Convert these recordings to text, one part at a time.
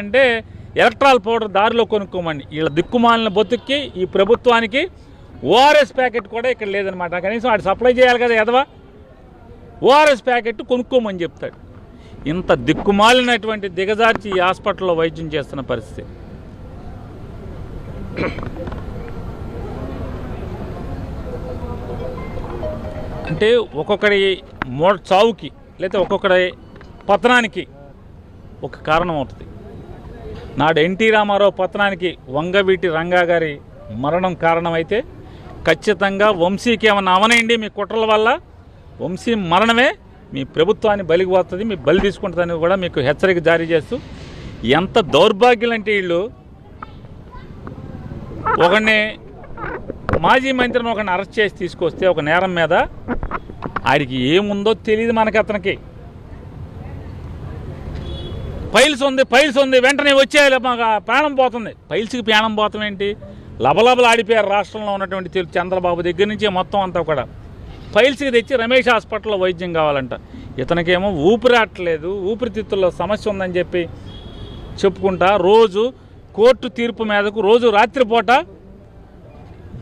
అంటే electoral powder దారిలో కొనుక్కోమని వీళ్ళ దిక్కుమాలిన బతుక్కి ఈ ప్రభుత్వానికి ఓఆర్ఎస్ ప్యాకెట్ కూడా ఇక్కడ లేదనమాట కనీసం వాడు సప్లై చేయాలి కదా ఎదవా ఓఆర్ఎస్ ప్యాకెట్ కొనుక్కోమని చెప్తాడు. ఇంత దిక్కుమాలినటువంటి దిగజార్చి ఈ హాస్పిటల్లో వైద్యం చేస్తున్న పరిస్థితి. అంటే ఒక్కొక్కడి మో చావుకి లేకపోతే ఒక్కొక్కడి పతనానికి ఒక కారణం అవుతుంది నాడు ఎన్టీ రామారావు పతనానికి వంగవీటి రంగా గారి మరణం కారణమైతే ఖచ్చితంగా వంశీకి ఏమన్నా అవనండి మీ కుట్రల వల్ల? వంశీ మరణమే మీ ప్రభుత్వాన్ని బలిగిపోతుంది మీ బలి తీసుకుంటుందని కూడా మీకు హెచ్చరిక జారీ చేస్తూ ఎంత దౌర్భాగ్యం అంటే వీళ్ళు. ఒకడిని మాజీ మంత్రిని ఒకరిని అరెస్ట్ చేసి తీసుకొస్తే ఒక నేరం మీద ఆడికి ఏముందో తెలియదు మనకి అతనికి. పైల్స్ ఉంది పైల్స్ ఉంది వెంటనే వచ్చేయాలి. మాకు ప్రాణం పోతుంది. పైల్స్కి ప్రాణం పోతాం ఏంటి? లబలబలు ఆడిపోయారు రాష్ట్రంలో ఉన్నటువంటి చంద్రబాబు దగ్గర నుంచి మొత్తం అంతా కూడా. పైల్స్కి తెచ్చి రమేష్ హాస్పిటల్లో వైద్యం కావాలంట. ఇతనికేమో ఊపిరాట్లేదు ఊపిరితిత్తుల్లో సమస్య ఉందని చెప్పి చెప్పుకుంటా రోజు కోర్టు తీర్పు మీదకు రోజు రాత్రిపూట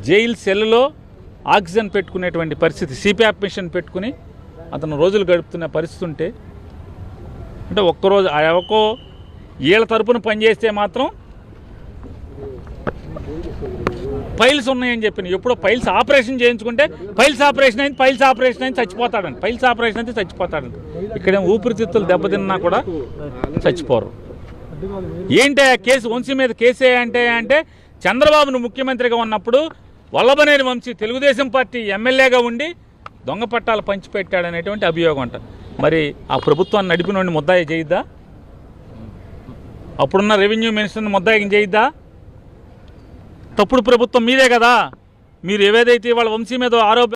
జైలు సెల్లో ఆక్సిజన్ పెట్టుకునేటువంటి పరిస్థితి సిపిఆప్ మిషన్ పెట్టుకుని అతను రోజులు గడుపుతున్న పరిస్థితి ఉంటే అంటే ఒక్కరోజు ఆ ఒక్కో వీళ్ళ తరపున పనిచేస్తే మాత్రం పైల్స్ ఉన్నాయని చెప్పిన. ఎప్పుడో పైల్స్ ఆపరేషన్ చేయించుకుంటే పైల్స్ ఆపరేషన్ అయింది పైల్స్ ఆపరేషన్ అయింది చచ్చిపోతాడండి పైల్స్ ఆపరేషన్ అయితే చచ్చిపోతాడండి ఇక్కడ ఊపిరితిత్తులు దెబ్బతిన్నా కూడా చచ్చిపోరు. ఏంటి ఆ కేసు వంశీ మీద కేసే అంటే అంటే చంద్రబాబును ముఖ్యమంత్రిగా ఉన్నప్పుడు వల్లభనేని వంశీ తెలుగుదేశం పార్టీ ఎమ్మెల్యేగా ఉండి దొంగ పట్టాలు పంచిపెట్టాడనేటువంటి అభియోగం అంట. మరి ఆ ప్రభుత్వాన్ని నడిపినోడిని ముద్దాయి చేయిద్దా? అప్పుడున్న రెవెన్యూ మినిస్టర్ని ముద్దాయి చేయిద్దా? తప్పుడు ప్రభుత్వం మీదే కదా. మీరు ఏవేదైతే వాళ్ళ వంశీ మీద ఆరోప